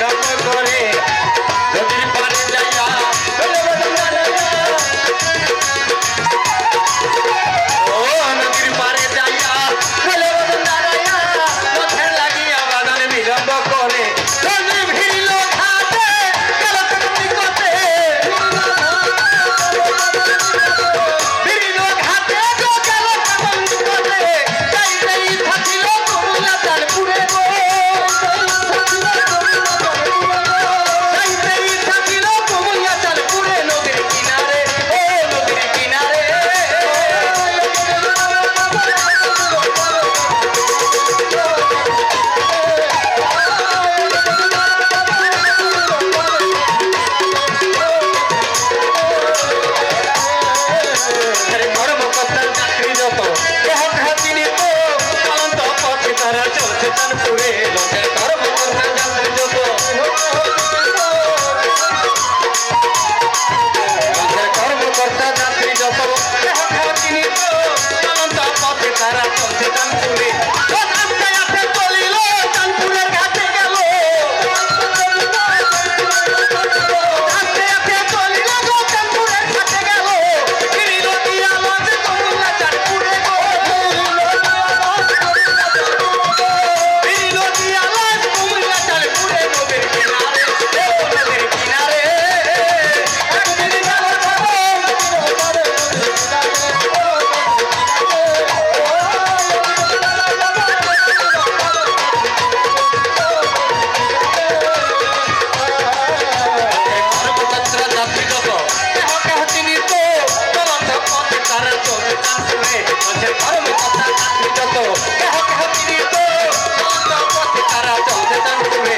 দম করে তারা পথে তারা পথে গান তুলে। যত কেহ কেহ পীড়িত পথে তারা চলতে জানতে